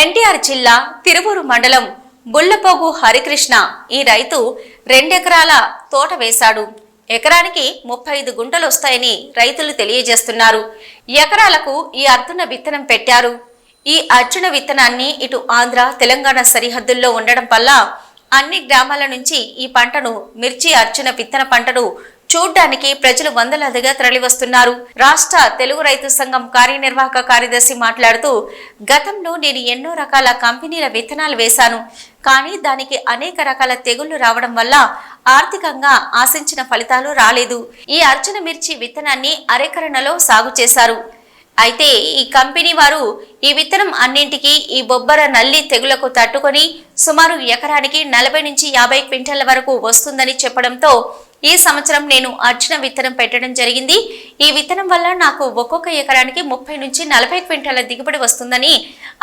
ఎన్టీఆర్ జిల్లా తిరువూరు మండలం బుల్లపోగు హరికృష్ణ. ఈ రైతు రెండెకరాల తోట వేశాడు. ఎకరానికి ముప్పై ఐదు గుంటలు వస్తాయని రైతులు తెలియజేస్తున్నారు. ఎకరాలకు ఈ అర్జున విత్తనం పెట్టారు. ఈ అర్జున విత్తనాన్ని ఇటు ఆంధ్ర తెలంగాణ సరిహద్దుల్లో ఉండడం వల్ల అన్ని గ్రామాల నుంచి ఈ పంటను మిర్చి అర్జున విత్తన పంటను చూడ్డానికి ప్రజలు వందలాదిగా తరలివస్తున్నారు. రాష్ట్ర తెలుగు రైతు సంఘం కార్యనిర్వాహక కార్యదర్శి మాట్లాడుతూ గతంలో నేను ఎన్నో రకాల కంపెనీల విత్తనాలు వేశాను. కానీ దానికి అనేక రకాల తెగుళ్ళు రావడం వల్ల ఆర్థికంగా ఆశించిన ఫలితాలు రాలేదు. ఈ అర్జున మిర్చి విత్తనాన్ని అరెకరణలో సాగు చేశారు. అయితే ఈ కంపెనీ వారు ఈ విత్తనం అన్నింటికీ ఈ బొబ్బర నల్లి తెగులకు తట్టుకొని సుమారు ఎకరానికి నలభై నుంచి యాభై క్వింటాల వరకు వస్తుందని చెప్పడంతో ఈ సంవత్సరం నేను అర్జున విత్తనం పెట్టడం జరిగింది. ఈ విత్తనం వల్ల నాకు ఒక్కొక్క ఎకరానికి ముప్పై నుంచి నలభై క్వింటాల దిగుబడి వస్తుందని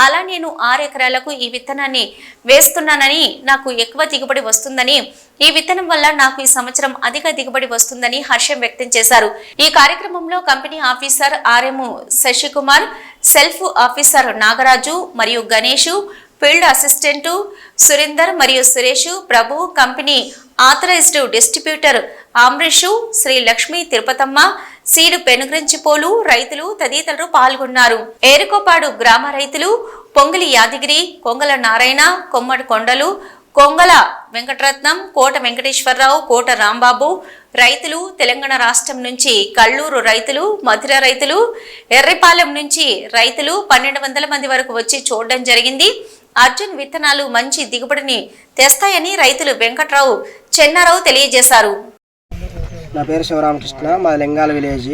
అలా నేను ఆరు ఎకరాలకు ఈ విత్తనాన్ని వేస్తున్నానని నాకు ఎక్కువ దిగుబడి వస్తుందని ఈ విత్తనం వల్ల నాకు ఈ సంవత్సరం అధిక దిగుబడి వస్తుందని హర్షం వ్యక్తం చేశారు. ఈ కార్యక్రమంలో company officer RM Sasikumar self officer Nagaraju మరియు గణేషు ఫీల్డ్ అసిస్టెంట్ సురేందర్ మరియు Suresh Prabhu company authorised distributor Amresh Sri Lakshmi Tirupatamma seed Penuganchiprolu రైతులు తదితరులు పాల్గొన్నారు. ఏరుకోపాడు గ్రామ రైతులు పొంగలి యాదగిరి కొంగల నారాయణ కొమ్మడి కొండలు కొంగల వెంకటరత్నం కోట వెంకటేశ్వరరావు కోట రాంబాబు రైతులు తెలంగాణ రాష్ట్రం నుంచి కల్లూరు రైతులు మధుర రైతులు ఎర్రిపాలెం నుంచి రైతులు పన్నెండు వందల మంది వరకు వచ్చి చూడడం జరిగింది. అర్జున్ విత్తనాలు మంచి దిగుబడిని తెస్తాయని రైతులు వెంకట్రావు చెన్నారావు తెలియజేశారు. నా పేరు శివరామకృష్ణ మా లింగాల విలేజ్.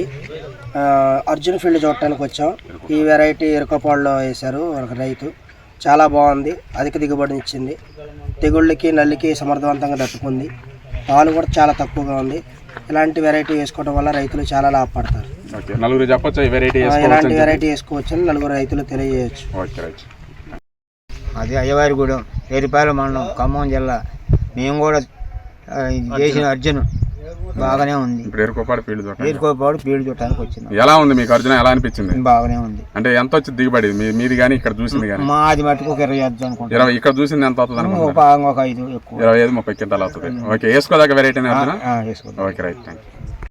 అర్జున్ ఫీల్డ్ చూడటానికి వచ్చాం. ఈ వెరైటీ ఎరుకపాడులో వేశారు ఒక రైతు. చాలా బాగుంది అధిక దిగుబడిని ఇచ్చింది. తెగుళ్ళకి నల్లికి సమర్థవంతంగా తట్టుకుంది పాలు కూడా చాలా తక్కువగా ఉంది. ఇలాంటి వెరైటీ వేసుకోవడం వల్ల రైతులు చాలా లాభపడతారు. ఓకే నలుగురు చెప్పొచ్చు ఈ వెరైటీ ఆ, వేసుకోవచ్చు ఇలాంటి అని వెరైటీ వేసుకోవచ్చని నలుగురు రైతులు తెలియజేయచ్చు. Okay right. అది అయ్యవారిగూడెం ఏరిపాలెం మండలం ఖమ్మం జిల్లా. మేము కూడా చేసిన అర్జున్ బాగానే ఉంది. ఫీల్డ్ తోట. ఏరుకోపాడు పీడు చూడటానికి వచ్చినాం. ఎలా ఉంది మీకు అర్జున? ఎలా అనిపించింది? బాగానే ఉంది. అంటే ఎంత వచ్చి దిగుబడి? మీది కానీ ఇక్కడ చూసింది కానీ మాది మటుకు ఒక ఇరవై ఐదు అనుకుంటాం. ఇరవై ఇక్కడ చూసింది ఎంత అవుతుంది ఒక ఐదు ఎక్కువ. ఇరవై ఐదు ముప్పై క్వింటాలు అవుతుంది. Okay వేసుకోదాకా variety Arjuna? Okay right thank you